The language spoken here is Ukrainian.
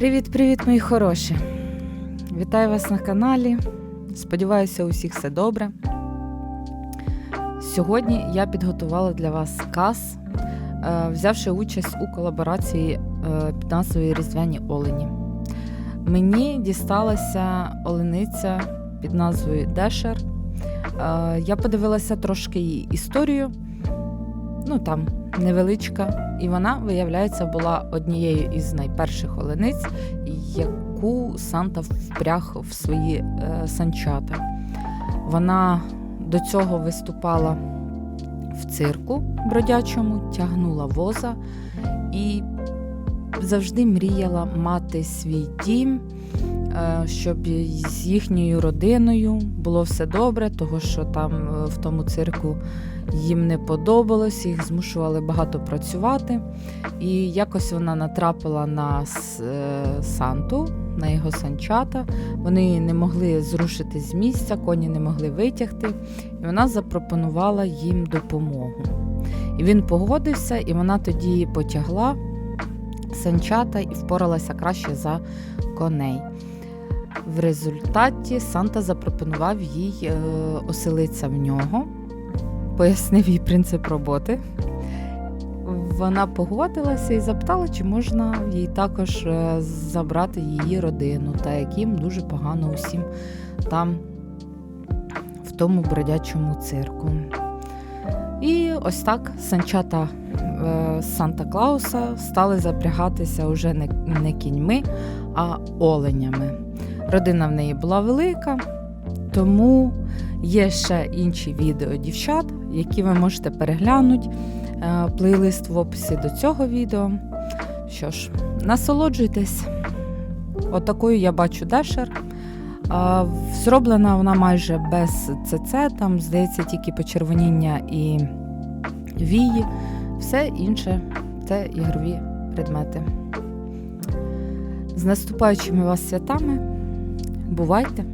Привіт-привіт, мої хороші! Вітаю вас на каналі. Сподіваюся, у всіх все добре. Сьогодні я підготувала для вас каз, е, взявши участь у колаборації е, під назвою Різдвяні Олені. Мені дісталася олениця під назвою Дешер. Е, Я подивилася трошки її історію, ну там невеличка, і вона, виявляється, була однією із найперших олениць, яку Санта впряг в свої е, санчата. Вона до цього виступала в цирку бродячому, тягнула воза і завжди мріяла мати свій дім, щоб з їхньою родиною було все добре, того що там е, в тому цирку їм не подобалось, їх змушували багато працювати. І якось вона натрапила на е, Санту, на його санчата. Вони не могли зрушити з місця, коні не могли витягти. І вона запропонувала їм допомогу. І він погодився, і вона тоді потягла санчата і впоралася краще за коней. В результаті Санта запропонував їй е, оселитися в нього, пояснив їй принцип роботи. Вона погодилася і запитала, чи можна їй також е, забрати її родину, та яким дуже погано усім там, в тому бродячому цирку. І ось так санчата е, Санта Клауса стали запрягатися уже не, не кіньми, а оленями. Родина в неї була велика, тому є ще інші відео дівчат, які ви можете переглянути. Е, Плейлист в описі до цього відео. Що ж, насолоджуйтесь. Отакою я бачу дешер. Зроблена вона майже без ЦЦ, там, здається, тільки почервоніння і вії. Все інше це ігрові предмети. З наступаючими вас святами. Бувайте!